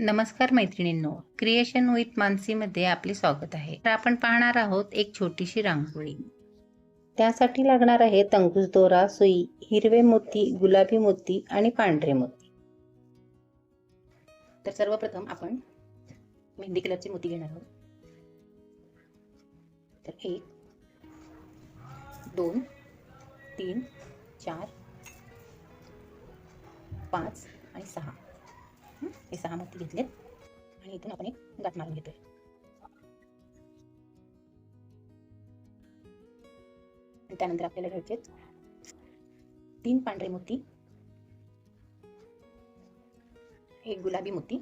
नमस्कार मैत्रिणींनो creation with मानसीमध्ये आपले स्वागत आहे. तर आपण पाहणार आहोत एक छोटीशी रांगोळी. त्यासाठी लागणार आहे तंगूस दोरा सुई हिरवे मोती गुलाबी मोती आणि पांढरे मोती. तर सर्वप्रथम आपण मेहंदी कलरचे मोती घेणार आहोत. तर एक दोन तीन चार पाच आणि सहा. हे सहा मोती घेतलेत. आणि इथून आपण एक गाठ मारून घेतोय. त्यानंतर आपल्याला घ्यायचे तीन पांढरे मोती एक गुलाबी मोती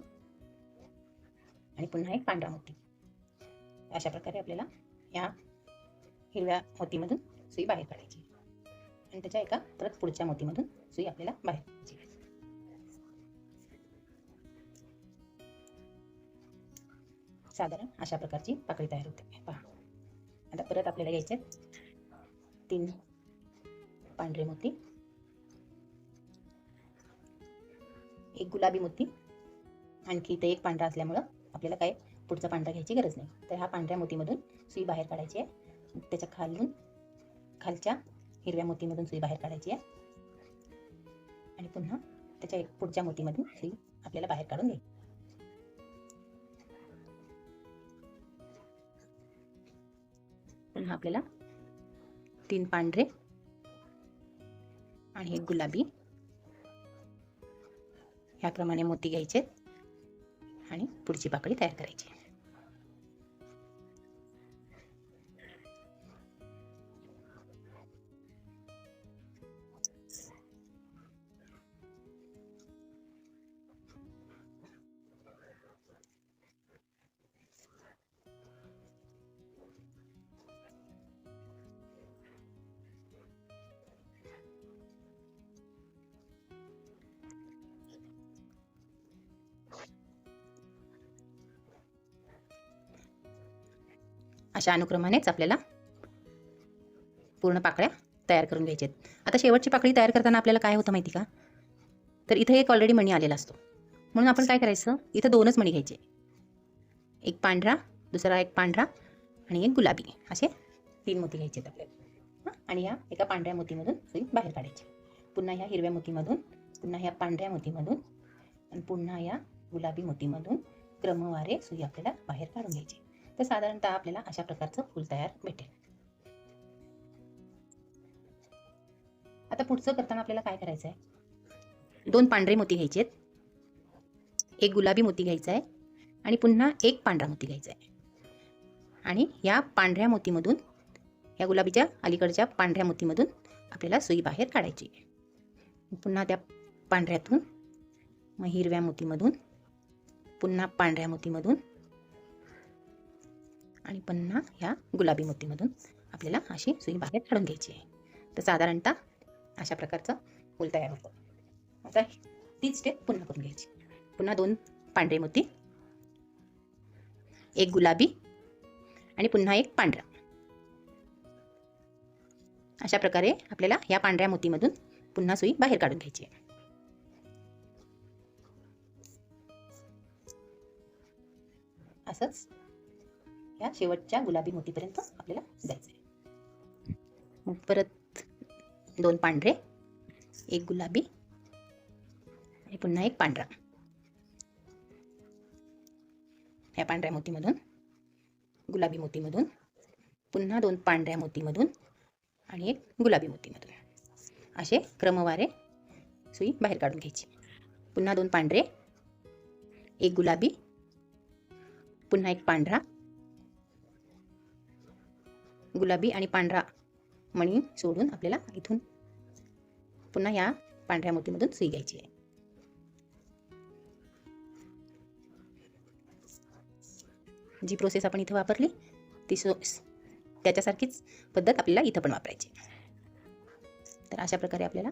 आणि पुन्हा एक पांढरा मोती. अशा प्रकारे आपल्याला या हिरव्या मोतीमधून सुई बाहेर काढायची. आणि त्याच्या एका परत पुढच्या मोतीमधून सुई आपल्याला बाहेर साधारण अशा प्रकारची पाकळी तयार होते. पहा. आता परत आपल्याला घ्यायचे तीन पांढरे मोती एक गुलाबी मोती आणखी इथे एक पांढरा असल्यामुळं आपल्याला काय पुढचा पांढरा घ्यायची गरज नाही. तर हा पांढऱ्या मोतीमधून सुई बाहेर काढायची आहे. त्याच्या खालून खालच्या हिरव्या मोतीमधून सुई बाहेर काढायची आहे. आणि पुन्हा त्याच्या एक पुढच्या मोतीमधून सुई आपल्याला बाहेर काढून घ्यायची. पुन्हा आपल्याला. तीन पांढरे आणि एक गुलाबी. याप्रमाणे मोती घ्यायचे आणि पुढची पाकळी तयार करायची. अशा अनुक्रमानेच आपल्याला पूर्ण पाकळ्या तयार करून घ्यायच्या आहेत. आता शेवटची पाकळी तयार करताना आपल्याला काय होतं माहिती का? तर इथं एक ऑलरेडी मणी आलेला असतो. म्हणून आपण काय करायचं? इथं दोनच मणी घ्यायचे. एक पांढरा दुसरा एक पांढरा आणि एक गुलाबी. असे तीन मोती घ्यायचे आहेत आपल्याला. आणि या एका पांढऱ्या मोतीमधून सुई बाहेर काढायची. पुन्हा ह्या हिरव्या मोतीमधून पुन्हा ह्या पांढऱ्या मोतीमधून आणि पुन्हा या गुलाबी मोतीमधून क्रमवारे सुई आपल्याला बाहेर काढून घ्यायची. तर साधारणतः आपल्याला अशा प्रकारचं फूल तयार भेटेल. आता पुढचं करताना आपल्याला काय करायचं आहे दोन पांढरे मोती घ्यायचे आहेत. एक गुलाबी मोती घ्यायचा आहे आणि पुन्हा एक पांढरा मोती घ्यायचा आहे. आणि या पांढऱ्या मोतीमधून या गुलाबीच्या अलीकडच्या पांढऱ्या मोतीमधून आपल्याला सुई बाहेर काढायची पुन्हा त्या पांढऱ्यातून मग हिरव्या मोतीमधून पुन्हा पांढऱ्या मोतीमधून आणि पुन्हा ह्या गुलाबी मोतीमधून आपल्याला अशी सुई बाहेर काढून घ्यायची आहे. तर साधारणतः अशा प्रकारचं फूल तयार होतं. आता तीच स्टेप पुन्हा करून घ्यायची. पुन्हा दोन पांढरे मोती एक गुलाबी आणि पुन्हा एक पांढरा. अशा प्रकारे आपल्याला या पांढऱ्या मोतीमधून पुन्हा सुई बाहेर काढून घ्यायची आहे. असंच या शेवटच्या गुलाबी मोतीपर्यंत आपल्याला जायचं आहे मग परत दोन पांढरे एक गुलाबी आणि पुन्हा एक पांढरा. ह्या पांढऱ्या मोतीमधून गुलाबी मोतीमधून पुन्हा दोन पांढऱ्या मोतीमधून आणि एक गुलाबी मोतीमधून. असे क्रमवारे सुई बाहेर काढून घ्यायची. पुन्हा दोन पांढरे एक गुलाबी पुन्हा एक पांढरा गुलाबी आणि पांढरा मणी सोडून आपल्याला इथून पुन्हा या पांढऱ्या मोतीमधून सुई घ्यायची आहे. जी प्रोसेस आपण इथं वापरली ती सो त्याच्यासारखीच पद्धत आपल्याला इथं पण वापरायची तर अशा प्रकारे आपल्याला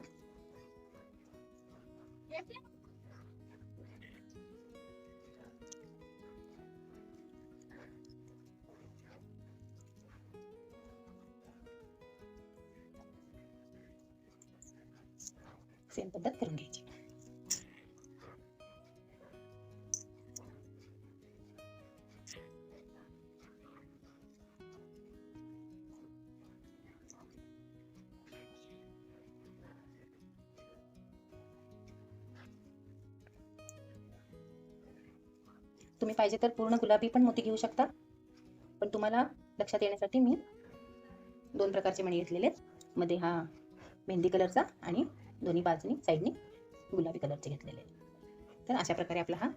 всем тогда трогайте. तुम्ही पाहिजे तर पूर्ण गुलाबी पण मोती घेऊ शकता पण तुम्हाला लक्षात येण्यासाठी मी दोन प्रकारचे मणी घेतलेले आहेत मध्ये हा मेहंदी कलरचा आणि दोन्ही बाजूनी साईडनी गुलाबी कलरचे घेतलेले आहेत. तर अशा प्रकारे आपला हा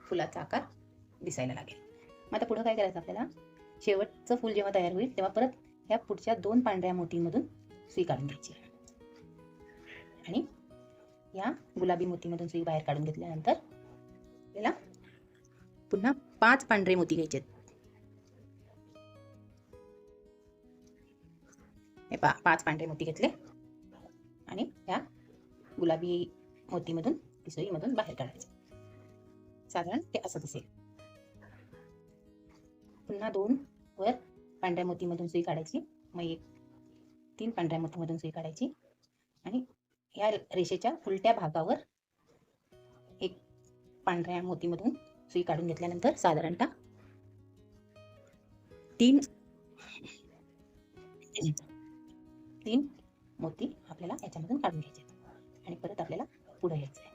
फुलाचा आकार दिसायला लागेल. मग आता पुढं काय करायचं आपल्याला? शेवटचं फूल जेव्हा तयार होईल तेव्हा परत ह्या पुढच्या दोन पांढऱ्या मोतींमधून सुई काढून घ्यायची. आणि या गुलाबी मोतीमधून सुई बाहेर काढून घेतल्यानंतर आपल्याला पुन्हा पाच पांढरे मोती घ्यायचे हे पा पाच पांढरे मोती घेतले. आणि त्या गुलाबी मोतीमधून पिसोईमधून सुईमधून बाहेर काढायचं. साधारण ते असं दिसेल. पुन्हा दोन वर पांढऱ्या मोतीमधून सुई काढायची. मग एक तीन पांढऱ्या मोतीमधून सुई काढायची. आणि या रेषेच्या उलट्या भागावर एक पांढऱ्या मोतीमधून सुई काढून घेतल्यानंतर साधारणतः तीन तीन मोती आपल्याला याच्यामधून काढून घ्यायचे आणि परत आपल्याला पुढे यायचं आहे.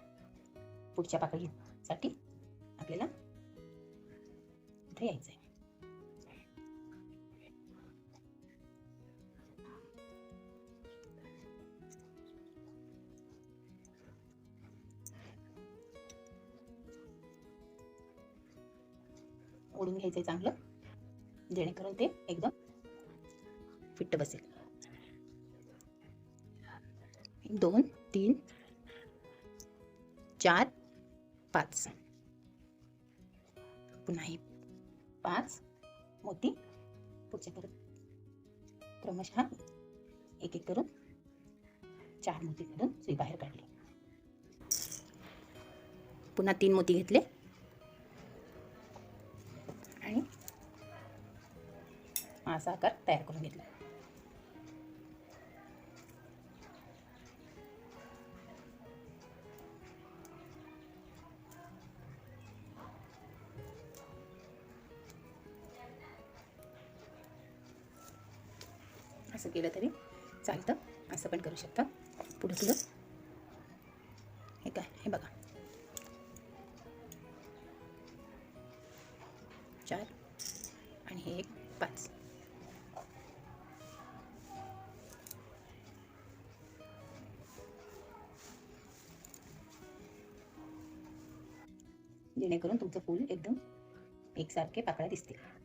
पुढच्या पाकळीसाठी आपल्याला इथे यायचं आहे. ओढून घ्यायचंय चांगलं. जेणेकरून ते एकदम फिट्ट बसेल. एक, दोन तीन चार पाच. पुन्हा ही पाच मोती. पुढच्या परत क्रमशः एक एक करून चार मोती काढून सुई बाहेर काढली. पुन्हा तीन मोती घेतले. आणि असा आकार तयार करून घेतला. केलं तरी चालतं. असं पण करू शकता. पुढं पुढं हे काय? हे बघा. चार आणि हे एक पाच. जेणेकरून तुमचं फूल एकदम एकसारखे पाकळ्या दिसतील.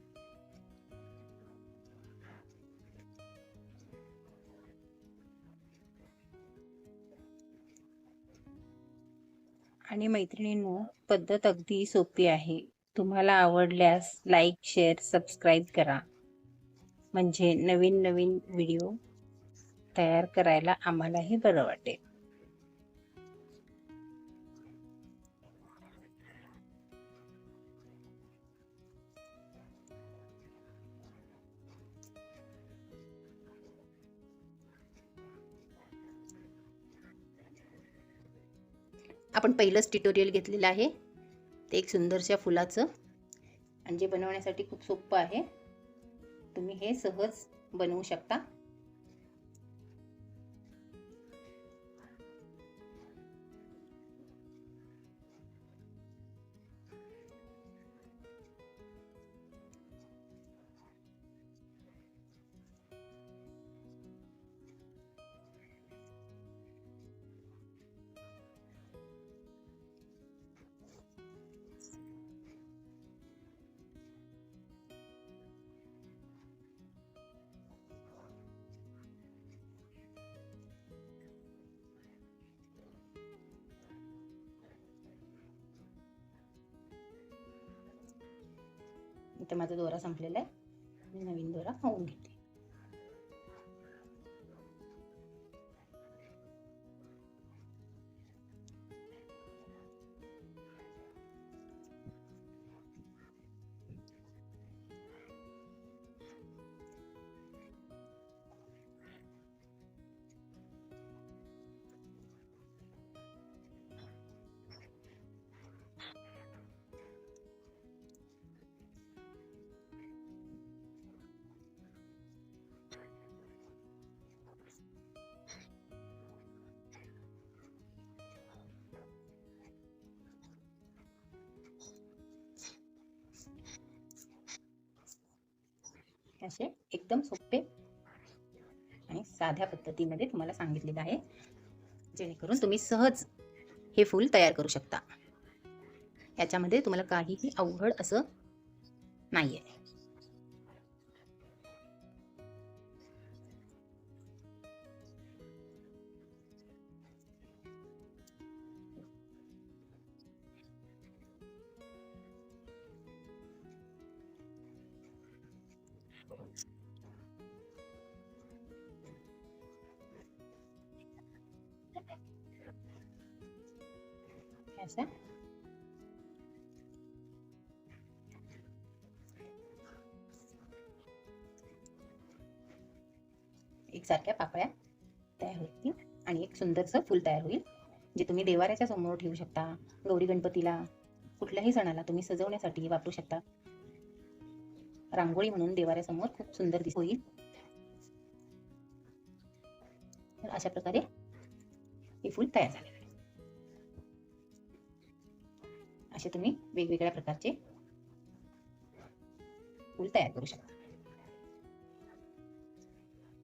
आणि मैत्रिणींनो पद्धत अगदी सोपी आहे. तुम्हाला आवडल्यास लाईक शेअर सबस्क्राईब करा. म्हणजे नवीन नवीन व्हिडिओ तयार करायला आम्हालाही बरं वाटेल. आपण पहिलंच ट्युटोरियल घेतलेलं आहे. ते एक सुंदरशा फुलाचं. आणि जे बनवण्यासाठी खूप सोपं आहे. तुम्ही हे सहज बनवू शकता. इथं माझा दोरा संपलेला आहे. मी नवीन दोरा होऊन घेते. असे एकदम सोपे आणि साध्या पद्धतीमध्ये तुम्हाला सांगितलेलं आहे. जेणेकरून तुम्ही सहज हे फूल तयार करू शकता. याच्यामध्ये तुम्हाला काहीही अवघड असं नाही आहे एक एकसारख्या पाकळ्या तयार होतील आणि एक सुंदरसं फूल तयार होईल जे तुम्ही देवाऱ्याच्या समोर ठेवू शकता गौरी गणपतीला कुठल्याही सणाला तुम्ही सजवण्यासाठी वापरू शकता. रांगोळी म्हणून देवाऱ्यासमोर खूप सुंदर दिस होईल. तर अशा प्रकारे हे फूल तयार झाले. असे तुम्ही वेगवेगळ्या प्रकारचे फूल तयार करू शकता.